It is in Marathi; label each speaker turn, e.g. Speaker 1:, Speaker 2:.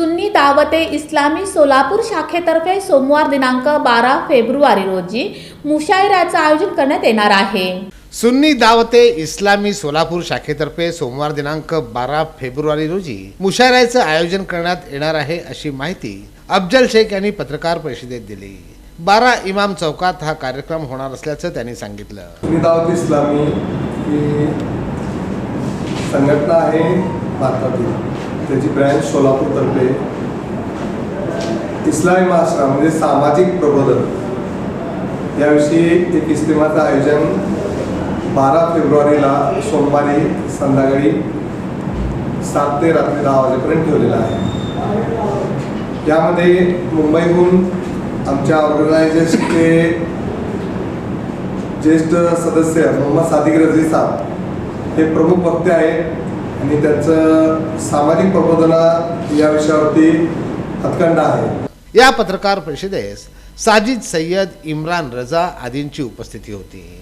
Speaker 1: सुन्नी दावते इस्लामी सोलापूर शाखेतर्फे सोमवार दिनांक बारा फेब्रुवारी रोजी मुशायराचं आयोजन करण्यात येणार आहे.
Speaker 2: सुन्नी दावते इस्लामी सोलापूर शाखेतर्फे सोमवार दिनांक बारा फेब्रुवारी रोजी मुशायऱ्याचं आयोजन करण्यात येणार आहे अशी माहिती अफजल शेख यांनी पत्रकार परिषदेत दिली. बारा इमाम चौकात हा कार्यक्रम होणार असल्याचं त्यांनी सांगितलं.
Speaker 3: सुन्नी दावत इस्लामी ही संघटना आहे. भारतातील. त्याची ब्रँच सोलापूरतर्फे इस्लामी महाराष्ट्र म्हणजे सामाजिक प्रबोधन. याविषयी एक इस्तेमाचं आयोजन बारा फेब्रुवारीला सोमवारी संध्याकाळी सात ते रात्री दहा वाजेपर्यंत ठेवलेलं आहे. यामध्ये मुंबईहून आमच्या ऑर्गनायझेशनचे ज्येष्ठ सदस्य मोहम्मद सादिक रजी साहेब हे प्रमुख वक्ते आहेत. आणि त्यांचं सामाजिक प्रबोधना या विषयावरती हातखंड आहे.
Speaker 2: या पत्रकार परिषदेस साजिद सय्यद इम्रान रजा आदींची उपस्थिती होती.